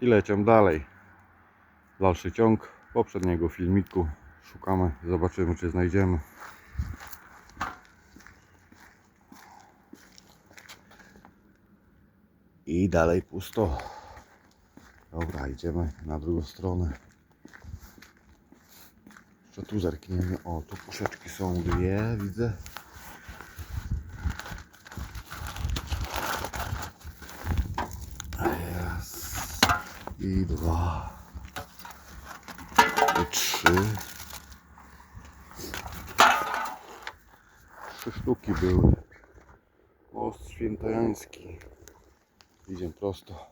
I lecią dalej. Dalszy ciąg poprzedniego filmiku. Szukamy, zobaczymy czy znajdziemy. I dalej pusto. Dobra, idziemy na drugą stronę. Jeszcze tu zerkniemy. O, tu puszeczki są dwie, widzę. Dwa. I trzy. Trzy sztuki były. Most świętojański. Idziemy prosto.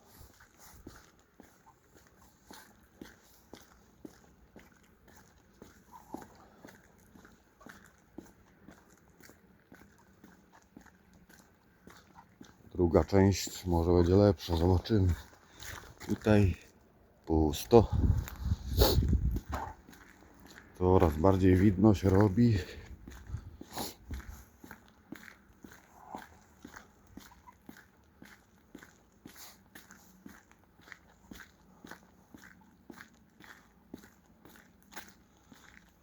Druga część może będzie lepsza, zobaczymy. Tutaj pusto. Coraz bardziej widno się robi.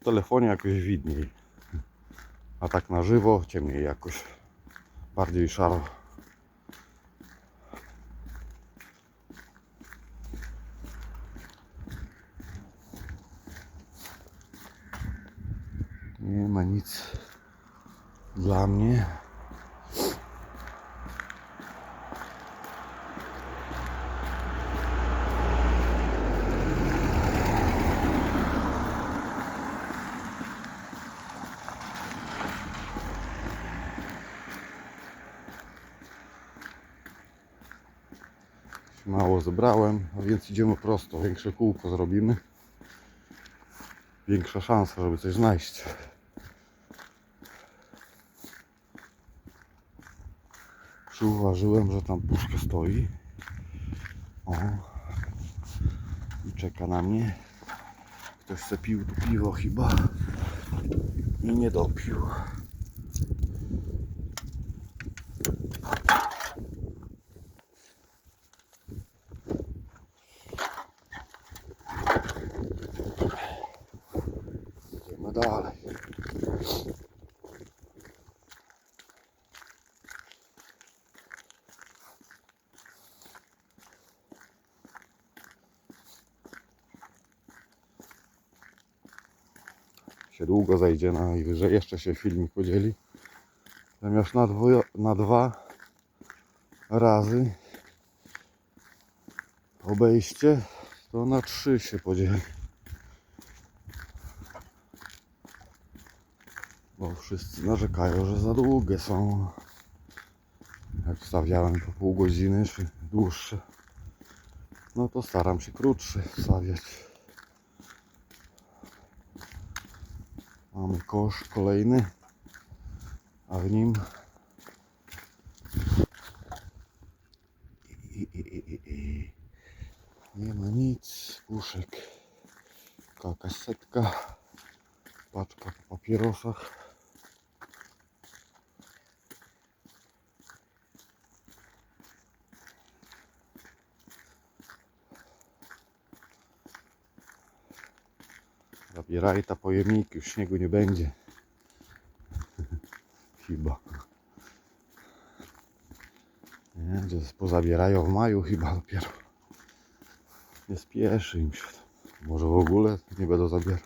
W telefonie jakoś widniej. A tak na żywo ciemniej jakoś. Bardziej szaro. Nie ma nic dla mnie. Mało zebrałem, a więc idziemy prosto. Większe kółko zrobimy. Większa szansa, żeby coś znaleźć. Przyuważyłem, że tam puszka stoi. O. I czeka na mnie. Ktoś se pił tu piwo chyba. I nie dopił. Idziemy dalej. Się długo zejdzie najwyżej, jeszcze się filmik podzieli. Zamiast na, dwo, na dwa razy obejście, to na trzy się podzieli. Bo wszyscy narzekają, że za długie są. Jak wstawiałem po pół godziny czy dłuższe, no to staram się krótsze wstawiać. Mamy kosz kolejny, a w nim i, i, i, nie ma nic, puszek, jakaś setka, paczka po papierosach. Zabieraj pojemniki, już śniegu nie będzie. chyba. Nie, gdzie pozabierają w maju chyba dopiero. Nie spieszy im się. Może w ogóle nie będą zabierać.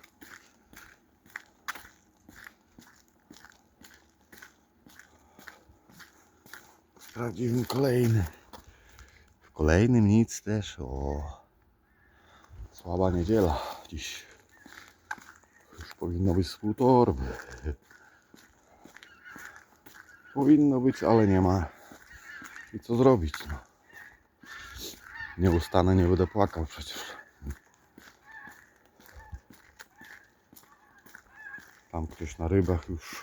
Sprawdzimy kolejny. W kolejnym nic też. O. Słaba niedziela dziś. Powinno być z pół torby. Powinno być, ale nie ma. I co zrobić? No. Nie ustanę, nie będę płakał przecież. Tam ktoś na rybach już.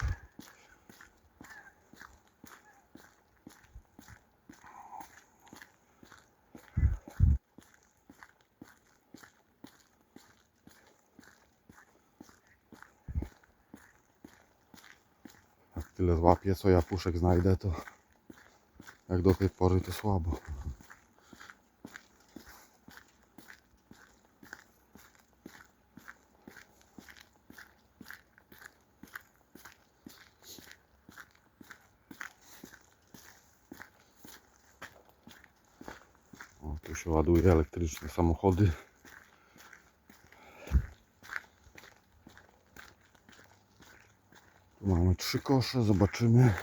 tyle złapię, co ja puszek znajdę, to jak do tej pory to słabo. O, się ładuje elektryczne samochody. Trzy kosze, zobaczymy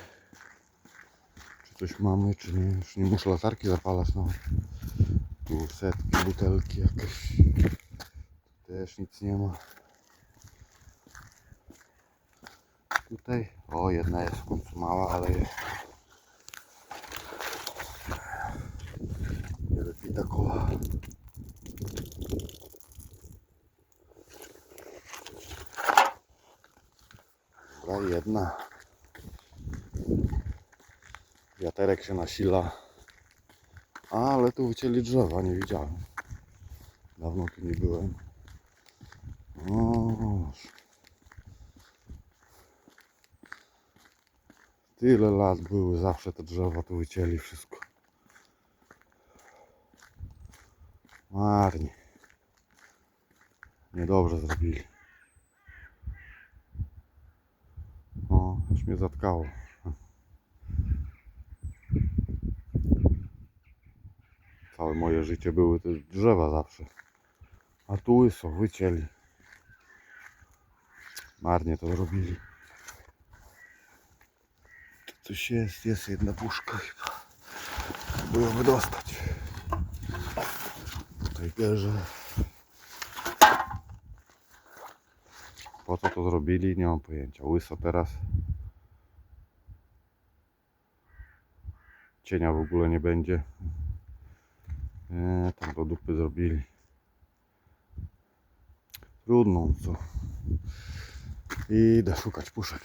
czy coś mamy, czy nie. Już nie muszę latarki zapalać nawet. Tu setki, butelki jakieś. Też nic nie ma. Tutaj, o jedna jest w końcu mała, ale jest. Nie. Dobra, jedna. Wiaterek się nasila. Ale tu wycięli drzewa, nie widziałem. Dawno tu nie byłem. Tyle lat były, zawsze te drzewa tu wycięli wszystko. Marnie. Niedobrze zrobili. O, już mnie zatkało. Całe moje życie były te drzewa zawsze. A tu łyso, wycięli. Marnie to zrobili. Tu coś jest, jest jedna puszka chyba. By ją wydostać. Tutaj bierze. Po co to zrobili? Nie mam pojęcia. Łyso teraz. Cienia w ogóle nie będzie. Nie, tam do dupy zrobili. Trudno, co. Idę szukać puszek.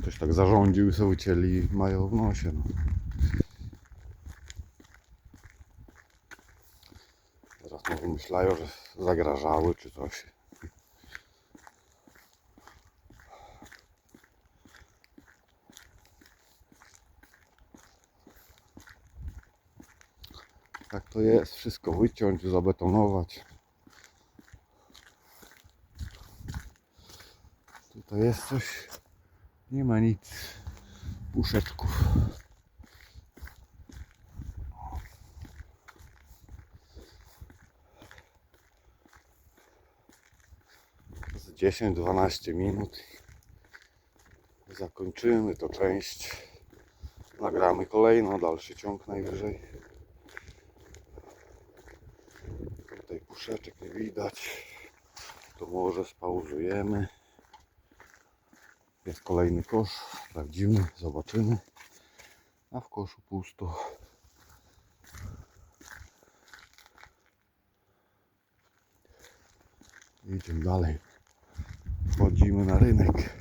Ktoś tak zarządził, sobie wycięli i mają w nosie. No. Teraz może myślają, że zagrażały czy coś. To jest, wszystko wyciąć, zabetonować. Tutaj jest coś, nie ma nic, puszeczków. Z 10-12 minut zakończymy to część. Nagramy kolejną, dalszy ciąg najwyżej. Tutaj puszeczek nie widać. To może spauzujemy. Jest kolejny kosz. Sprawdzimy, zobaczymy. A w koszu pusto. Idziemy dalej. Wchodzimy na rynek.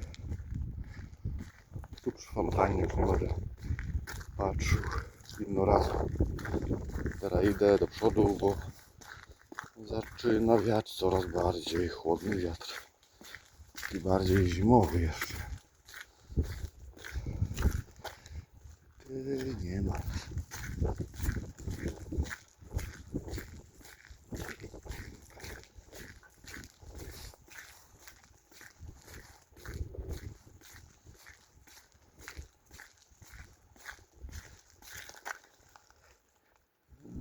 Tu przy fontannie będę patrzył inno razu. Teraz idę do przodu, bo zaczyna wiać coraz bardziej chłodny wiatr. I bardziej zimowy jeszcze. Ty nie ma.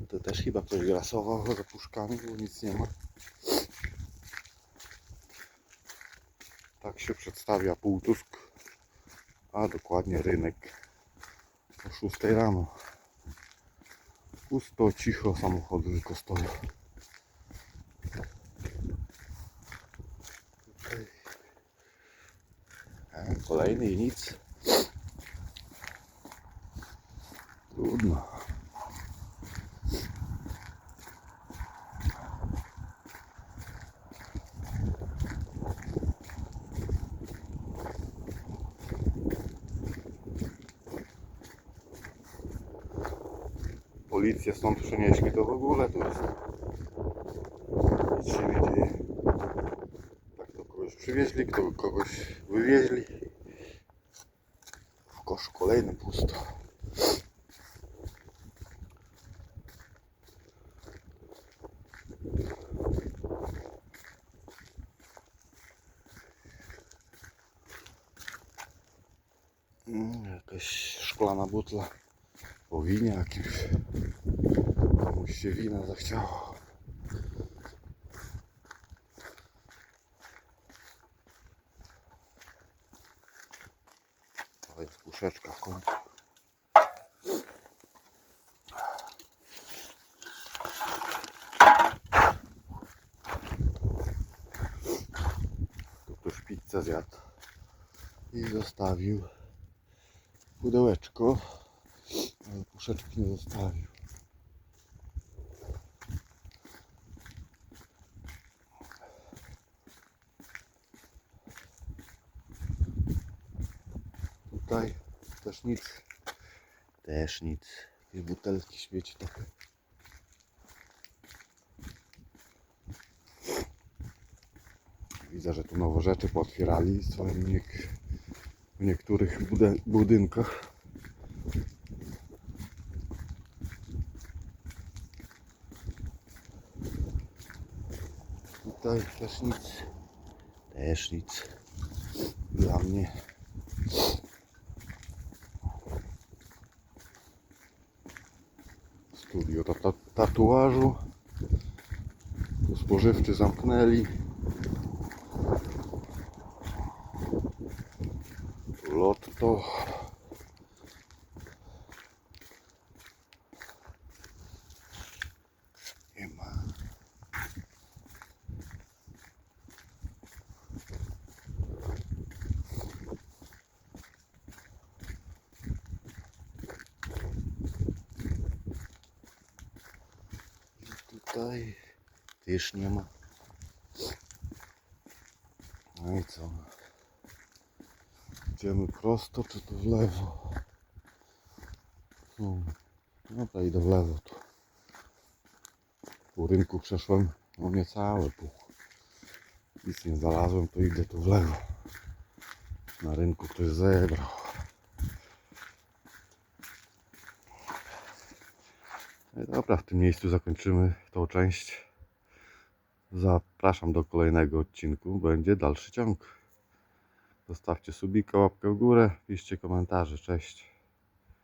To też chyba ktoś grasował za puszkami, bo nic nie ma. Tak się przedstawia Półtusk, a dokładnie rynek o 6 rano. Pusto, cicho, samochody tylko stoją. Kolejny i nic. Trudno. Policję stąd przenieśli, to w ogóle to jest. Nic się nie dzieje. Tak to kogoś przywieźli, kto, kogoś wywieźli. W koszu kolejny pusto. Mm, Jakaś szklana butla po winie jakimś. Komuś się wina zachciało. To jest puszeczka w końcu. Pizzę zjadł i zostawił pudełeczko, ale puszeczki nie zostawił. Tutaj też nic. Też nic. I butelki śmieci takie. Widzę, że tu nowe rzeczy pootwierali w, niek- w niektórych budynkach. Tutaj też nic. Też nic. Dla mnie. Studio tata- tatuażu. Tu spożywczy zamknęli. Lotto. Tutaj też nie ma. No i co? Idziemy prosto czy to w lewo? Hmm. No to idę w lewo tu. Po rynku przeszłem no niecałe pół. Nic nie znalazłem, to idę tu w lewo. Na rynku ktoś zebrał. No i dobra, w tym miejscu zakończymy tą część. Zapraszam do kolejnego odcinku. Będzie dalszy ciąg. Zostawcie subika, łapkę w górę, piszcie komentarze. Cześć.